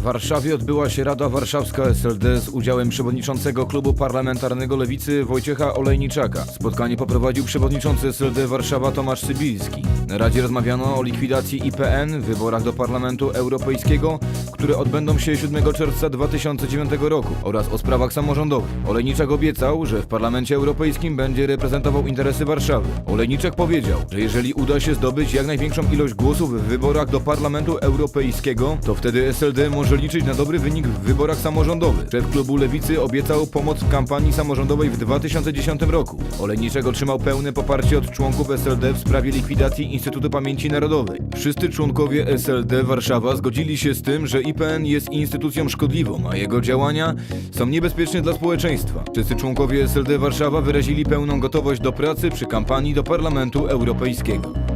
Warszawie odbyła się Rada Warszawska SLD z udziałem przewodniczącego klubu parlamentarnego Lewicy Wojciecha Olejniczaka. Spotkanie poprowadził przewodniczący SLD Warszawa Tomasz Sybilski. Na Radzie rozmawiano o likwidacji IPN, wyborach do Parlamentu Europejskiego, które odbędą się 7 czerwca 2009 roku oraz o sprawach samorządowych. Olejniczak obiecał, że w Parlamencie Europejskim będzie reprezentował interesy Warszawy. Olejniczak powiedział, że jeżeli uda się zdobyć jak największą ilość głosów w wyborach do Parlamentu Europejskiego, to wtedy SLD może liczyć na dobry wynik w wyborach samorządowych. Szef klubu Lewicy obiecał pomoc w kampanii samorządowej w 2010 roku. Olejniczak otrzymał pełne poparcie od członków SLD w sprawie likwidacji Instytutu Pamięci Narodowej. Wszyscy członkowie SLD Warszawa zgodzili się z tym, że IPN jest instytucją szkodliwą, a jego działania są niebezpieczne dla społeczeństwa. Wszyscy członkowie SLD Warszawa wyrazili pełną gotowość do pracy przy kampanii do Parlamentu Europejskiego.